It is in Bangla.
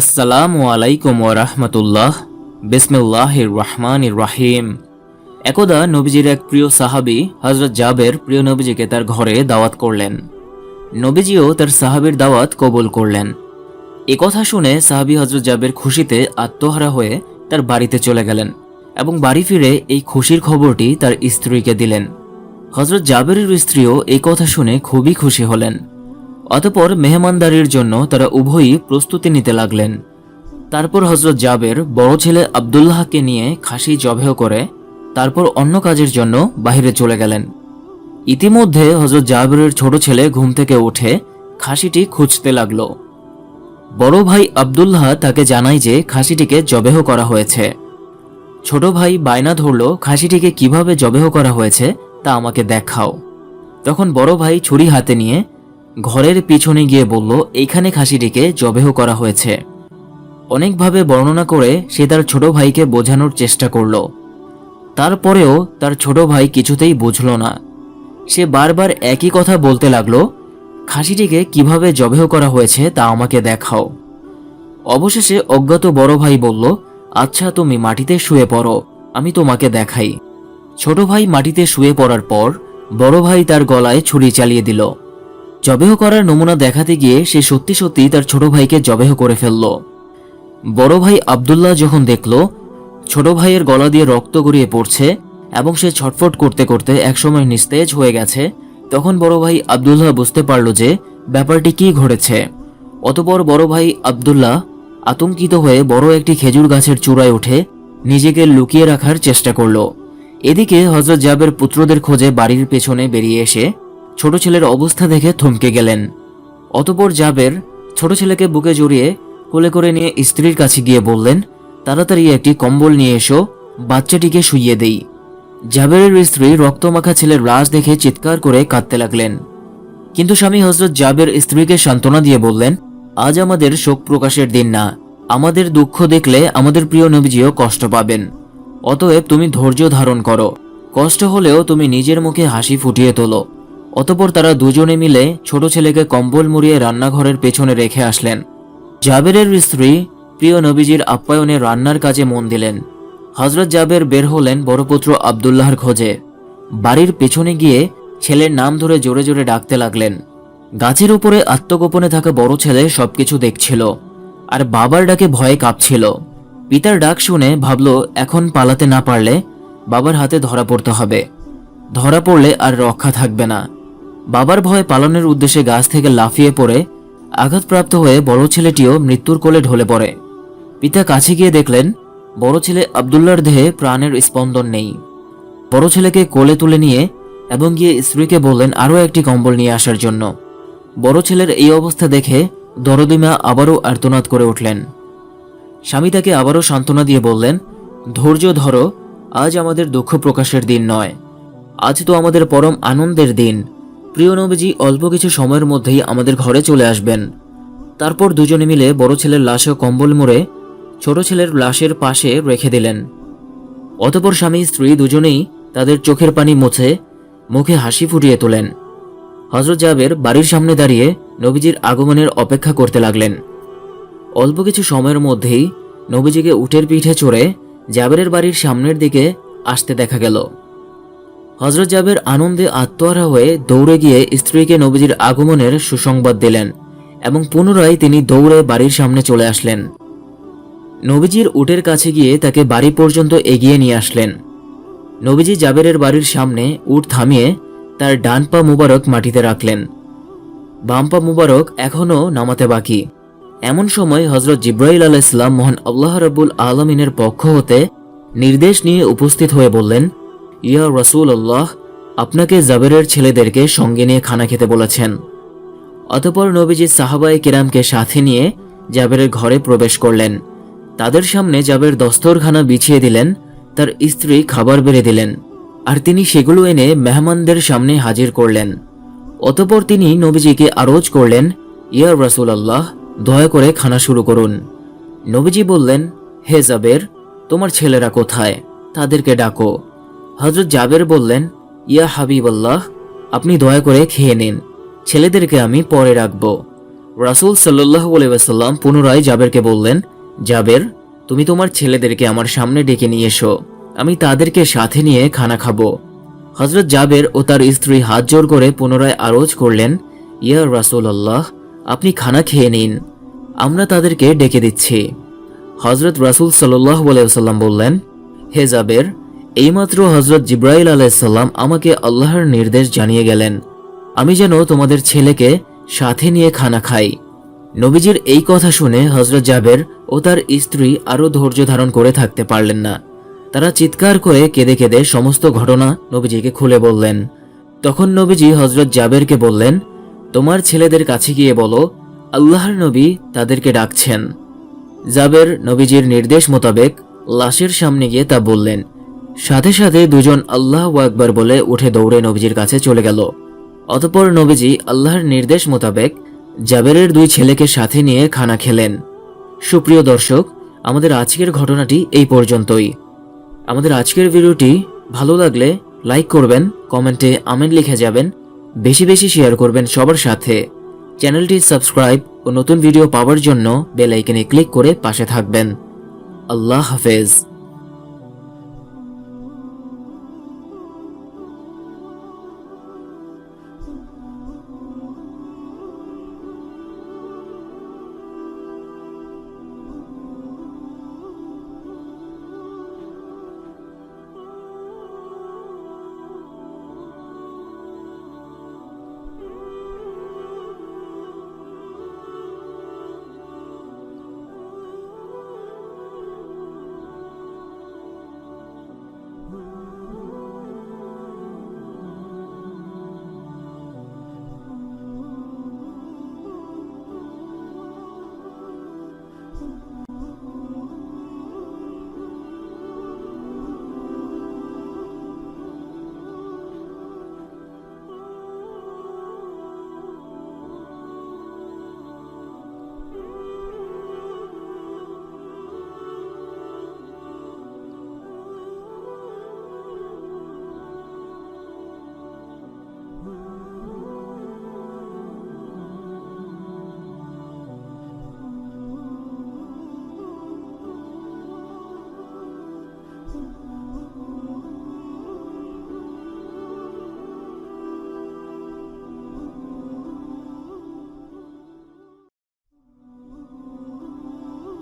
আসসালামু আলাইকুম ওরহমতুল্লাহ বিসমিল্লাহ রহমান রাহিম। একদা নবীজির এক প্রিয় সাহাবী হজরত জাবের প্রিয় নবীজিকে তার ঘরে দাওয়াত করলেন। নবীজিও তার সাহাবীর দাওয়াত কবুল করলেন। এ কথা শুনে সাহাবী হজরত জাবের খুশিতে আত্মহারা হয়ে তার বাড়িতে চলে গেলেন এবং বাড়ি ফিরে এই খুশির খবরটি তার স্ত্রীকে দিলেন। হজরত জাবেরের স্ত্রীও এই কথা শুনে খুবই খুশি হলেন। অতপর মেহমানদারির জন্য তারা উভয়ই প্রস্তুতি নিতে লাগলেন। তারপর হজরত জাবের বড় ছেলে আবদুল্লাহকে নিয়ে খাসি জবেহ করে তারপর অন্য কাজের জন্য বাইরে চলে গেলেন। ইতিমধ্যে হজরত জাবেরের ছোট ছেলে ঘুম থেকে উঠে খাসিটি খুঁজতে লাগল। বড় ভাই আবদুল্লাহ তাকে জানায় যে খাসিটিকে জবেহ করা হয়েছে। ছোট ভাই বায়না ধরল, খাসিটিকে কীভাবে জবেহ করা হয়েছে তা আমাকে দেখাও। তখন বড় ভাই ছুরি হাতে নিয়ে ঘরের পিছনে গিয়ে বলল, এইখানে খাসিটিকে জবেহ করা হয়েছে। অনেকভাবে বর্ণনা করে সে তার ছোট ভাইকে বোঝানোর চেষ্টা করল। তারপরেও তার ছোট ভাই কিছুতেই বুঝল না। সে বারবার একই কথা বলতে লাগল, খাসিটিকে কীভাবে জবেহ করা হয়েছে তা আমাকে দেখাও। অবশেষে অজ্ঞাত বড় ভাই বলল আচ্ছা তুমি মাটিতে শুয়ে পড়ো, আমি তোমাকে দেখাই। ছোট ভাই মাটিতে শুয়ে পড়ার পর বড় ভাই তার গলায় ছুরি চালিয়ে দিল। জবেহ করার নমুনা দেখাতে গিয়ে সে সত্যি সত্যি তার ছোট ভাইকে জবেহ করে ফেলল। বড় ভাই আবদুল্লাহ যখন দেখল, ছোট ভাইয়ের গলা দিয়ে রক্ত গড়িয়ে পড়ছে এবং সে ছটফট করতে করতে একসময় নিস্তেজ হয়ে গেছে, তখন বড় ভাই আবদুল্লাহ বুঝতে পারল যে ব্যাপারটি কি ঘটেছে। অতপর বড় ভাই আবদুল্লাহ আতঙ্কিত হয়ে বড় একটি খেজুর গাছের চূড়ায় উঠে নিজেকে লুকিয়ে রাখার চেষ্টা করল। এদিকে হজরত জাবের পুত্রদের খোঁজে বাড়ির পেছনে বেরিয়ে এসে ছোট ছেলের অবস্থা দেখে থমকে গেলেন। অতপর জাবের ছোট ছেলেকে বুকে জড়িয়ে কোলে করে নিয়ে স্ত্রীর কাছে গিয়ে বললেন, তাড়াতাড়ি একটি কম্বল নিয়ে এসো, বাচ্চাটিকে শুইয়ে দেই। জাবেরের স্ত্রী রক্তমাখা ছেলের লাশ দেখে চিৎকার করে কাঁদতে লাগলেন। কিন্তু স্বামী হজরত জাবের স্ত্রীকে সান্ত্বনা দিয়ে বললেন, আজ আমাদের শোক প্রকাশের দিন না, আমাদের দুঃখ দেখলে আমাদের প্রিয় নবীজিও কষ্ট পাবেন। অতএব তুমি ধৈর্য ধারণ করো, কষ্ট হলেও তুমি নিজের মুখে হাসি ফুটিয়ে তোলো। অতপর তারা দুজনে মিলে ছোট ছেলেকে কম্বল মুড়িয়ে রান্নাঘরের পেছনে রেখে আসলেন। জাবেরের স্ত্রী প্রিয় নবীজির আপ্যায়নে রান্নার কাজে মন দিলেন। হজরত জাবের বের হলেন বড় পুত্র আবদুল্লাহর খোঁজে। বাড়ির পেছনে গিয়ে ছেলের নাম ধরে জোরে জোরে ডাকতে লাগলেন। গাছের উপরে আত্মগোপনে থাকা বড় ছেলে সবকিছু দেখছিল, আর বাবার ডাকে ভয়ে কাঁপছিল। পিতার ডাক শুনে ভাবল, এখন পালাতে না পারলে বাবার হাতে ধরা পড়তে হবে। ধরা পড়লে আর রক্ষা থাকবে না। বাবার ভয়ে পালনের উদ্দেশ্যে গাছ থেকে লাফিয়ে পড়ে আঘাতপ্রাপ্ত হয়ে বড় ছেলেটিও মৃত্যুর কোলে ঢলে পড়ে। পিতা কাছে গিয়ে দেখলেন, বড় ছেলে আবদুল্লার দেহে প্রাণের স্পন্দন নেই। বড় ছেলেকে কোলে তুলে নিয়ে এবং গিয়ে স্ত্রীকে বললেন, আরও একটি কম্বল নিয়ে আসার জন্য। বড় ছেলের এই অবস্থা দেখে দরদিমা আবারও আর্তনাদ করে উঠলেন। স্বামী তাকে আবারও সান্ত্বনা দিয়ে বললেন, ধৈর্য ধরো, আজ আমাদের দুঃখ প্রকাশের দিন নয়। আজ তো আমাদের পরম আনন্দের দিন। প্রিয় নবীজি অল্প কিছু সময়ের মধ্যেই আমাদের ঘরে চলে আসবেন। তারপর দুজনে মিলে বড় ছেলের লাশ ও কম্বল মুড়ে ছোট ছেলের লাশের পাশে রেখে দিলেন। অতপর স্বামী স্ত্রী দুজনেই তাদের চোখের পানি মুছে মুখে হাসি ফুটিয়ে তোলেন। হজরত জাবের বাড়ির সামনে দাঁড়িয়ে নবীজির আগমনের অপেক্ষা করতে লাগলেন। অল্প কিছু সময়ের মধ্যেই নবীজিকে উটের পিঠে চড়ে জাবেরের বাড়ির সামনের দিকে আসতে দেখা গেল। হজরত জাবের আনন্দে আত্মহারা হয়ে দৌড়ে গিয়ে স্ত্রীকে নবীজির আগমনের সুসংবাদ দিলেন এবং পুনরায় তিনি দৌড়ে বাড়ির সামনে চলে আসলেন। নবীজির উটের কাছে গিয়ে তাকে বাড়ি পর্যন্ত এগিয়ে নিয়ে আসলেন। নবীজি জাবেরের বাড়ির সামনে উট থামিয়ে তার ডান পা মুবারক মাটিতে রাখলেন। বাম পা মুবারক এখনও নামাতে বাকি। এমন সময় হজরত জিব্রাইল আলাহ ইসলাম মোহন আল্লাহ রবুল আলমিনের পক্ষ হতে নির্দেশ নিয়ে উপস্থিত হয়ে বললেন ইয়া রসুল আল্লাহ আপনাকে জাবেরের ছেলেদেরকে সঙ্গে নিয়ে খানা খেতে বলেছেন। অতপর নবীজি সাহাবাই কিরামকে সাথে নিয়ে জাবেরের ঘরে প্রবেশ করলেন। তাদের সামনে জাবের দস্তরখানা বিছিয়ে দিলেন, তার স্ত্রী খাবার বেড়ে দিলেন, আর তিনি সেগুলো এনে মেহমানদের সামনে হাজির করলেন। অতপর তিনি নবীজিকে আরজ করলেন, ইয়া রসুল আল্লাহ দয়া করে খানা শুরু করুন। নবীজি বললেন, হে জাবের, তোমার ছেলেরা কোথায়? তাদেরকে ডাকো। হজরত জাবের বললেন, ইয়া হাবিব আল্লাহ আপনি দয়া করে খেয়ে নিন। ছেলেদেরকে আমি পরে রাখব। রাসূল সাল্লাল্লাহু আলাইহি ওয়াসাল্লাম পুনরায় জাবেরকে বললেন, জাবের, তুমি তোমার ছেলেদেরকে আমার সামনে ডেকে নিয়ে এসো। আমি তাদেরকে সাথে নিয়ে খানা খাব। হজরত জাবের ও তার স্ত্রী হাত জোর করে পুনরায় আরজ করলেন, ইয়া রাসূল আল্লাহ আপনি খানা খেয়ে নিন। আমরা তাদেরকে ডেকে দিচ্ছি। হজরত রাসূল সাল্লাল্লাহু আলাইহি ওয়াসাল্লাম বললেন, হে জাবের এইমাত্র হজরত জিব্রাইল আলাইসাল্লাম আমাকে আল্লাহর নির্দেশ জানিয়ে গেলেন, আমি যেন তোমাদের ছেলেকে সাথে নিয়ে খানা খাই। নবীজির এই কথা শুনে হজরত জাবের ও তার স্ত্রী আরও ধৈর্য ধারণ করে থাকতে পারলেন না। তারা চিৎকার করে কেঁদে কেঁদে সমস্ত ঘটনা নবীজিকে খুলে বললেন। তখন নবীজি হজরত জাবেরকে বললেন, তোমার ছেলেদের কাছে গিয়ে বলো, আল্লাহর নবী তাদেরকে ডাকছেন। জাবের নবীজির নির্দেশ মোতাবেক লাশের সামনে গিয়ে তা বললেন। সাথে সাথে দুজন আল্লাহ আকবর বলে উঠে দৌড়ে নবীজির কাছে চলে গেল। অতপর নবীজি আল্লাহর নির্দেশ মোতাবেক জাবেরের দুই ছেলেকে সাথে নিয়ে খানা খেলেন। সুপ্রিয় দর্শক, আমাদের আজকের ঘটনাটি এই পর্যন্তই। আমাদের আজকের ভিডিওটি ভালো লাগলে লাইক করবেন, কমেন্টে আমেন লিখে যাবেন, বেশি বেশি শেয়ার করবেন সবার সাথে। চ্যানেলটি সাবস্ক্রাইব ও নতুন ভিডিও পাওয়ার জন্য বেল আইকনে ক্লিক করে পাশে থাকবেন। আল্লাহ হাফেজ।